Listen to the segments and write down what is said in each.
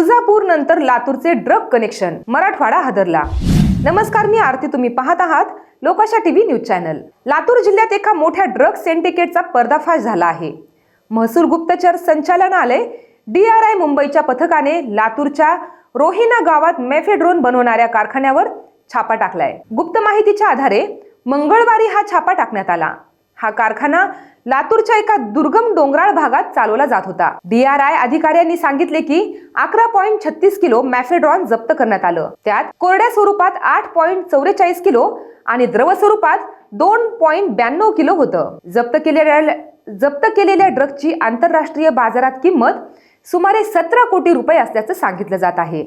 तुळजापूर नंतर लातूरचे drug connection Marathwada हादरला. नमस्कार मी आरती. तुम्ही पाहत आहात Lokasha TV news channel. Latur जिल्ह्यात एका मोठ्या ड्रग सिंडिकेटचा पर्दाफाश झाला आहे. महसूल गुप्तचर संचालनालय डी आर आय मुंबईच्या पथकाने लातूरच्या रोहिना गावात मेफेड्रोन बनवणाऱ्या कारखान्यावर छापा टाकलाय. गुप्त माहितीच्या आधारे मंगळवारी हा छापा टाकण्यात आला. हा कारखाना लातूरच्या एका दुर्गम डोंगराळ भागात चालवला जात होता. डीआरआय अधिकाऱ्यांनी सांगितले की अकरा पॉईंट छत्तीस किलो मॅफेड्रॉन जप्त करण्यात आलं. त्यात कोरड्या स्वरूपात आठ पॉईंट चौवेचाळीस किलो आणि द्रव स्वरूपात दोन पॉईंट ब्याण्णव किलो होतं. जप्त केलेल्या जप्त केलेल्या ड्रगची आंतरराष्ट्रीय बाजारात किंमत सुमारे सतरा कोटी रुपये असल्याचं सांगितलं जात आहे.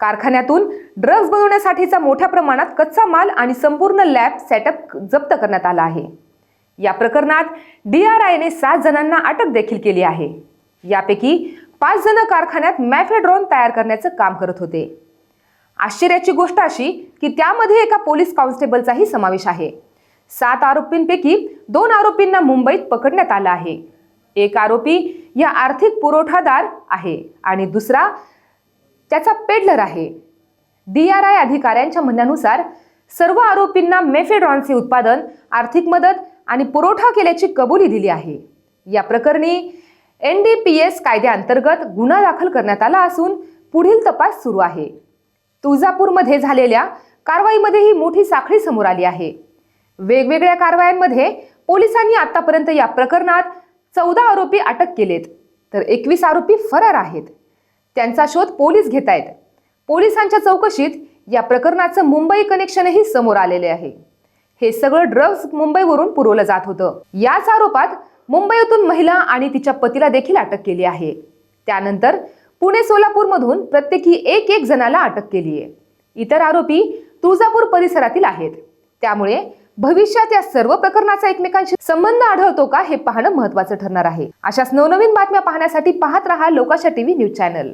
कारखान्यातून ड्रग्ज बनवण्यासाठीचा मोठ्या प्रमाणात कच्चा माल आणि संपूर्ण लॅब सेटअप जप्त करण्यात आला आहे. या प्रकरणात डी आर आयने सात जणांना अटक देखील केली आहे. यापैकी पाच जण कारखान्यात मॅफेड्रॉन तयार करण्याचं काम करत होते. आश्चर्याची गोष्ट अशी की त्यामध्ये एका पोलीस कॉन्स्टेबलचाही समावेश आहे. सात आरोपींपैकी दोन आरोपींना मुंबईत पकडण्यात आलं आहे. एक आरोपी या आर्थिक पुरवठादार आहे आणि दुसरा त्याचा पेडलर आहे. डी आर आय अधिकाऱ्यांच्या म्हणण्यानुसार सर्व आरोपींना मेफेड्रॉनचे उत्पादन आर्थिक मदत आणि पुरवठा केल्याची कबुली दिली आहे. या प्रकरणी एन डी पी एस कायद्याअंतर्गत गुन्हा दाखल करण्यात आला असून पुढील तपास सुरू आहे. तुळजापूरमध्ये झालेल्या कारवाईमध्ये ही मोठी साखळी समोर आली आहे. वेगवेगळ्या कारवायांमध्ये पोलिसांनी आतापर्यंत या प्रकरणात चौदा आरोपी अटक केलेत तर एकवीस आरोपी फरार आहेत. त्यांचा शोध पोलीस घेत आहेत पोलिसांच्या चौकशीत या प्रकरणाचं मुंबई कनेक्शनही समोर आलेले आहे. हे सगळं ड्रग्ज मुंबईवरून पुरवलं जात होतं. याच आरोपात मुंबईतून महिला आणि तिच्या पतीला देखील अटक केली आहे. त्यानंतर पुणे सोलापूरमधून प्रत्येकी एक एक जणाला अटक केली आहे. इतर आरोपी तुळजापूर परिसरातील आहेत. त्यामुळे भविष्यात या सर्व प्रकरणाचा एकमेकांशी संबंध आढळतो का हे पाहणं महत्वाचं ठरणार आहे. अशाच नवनवीन बातम्या पाहण्यासाठी पाहत रहा लोकाशा टीव्ही न्यूज चॅनल.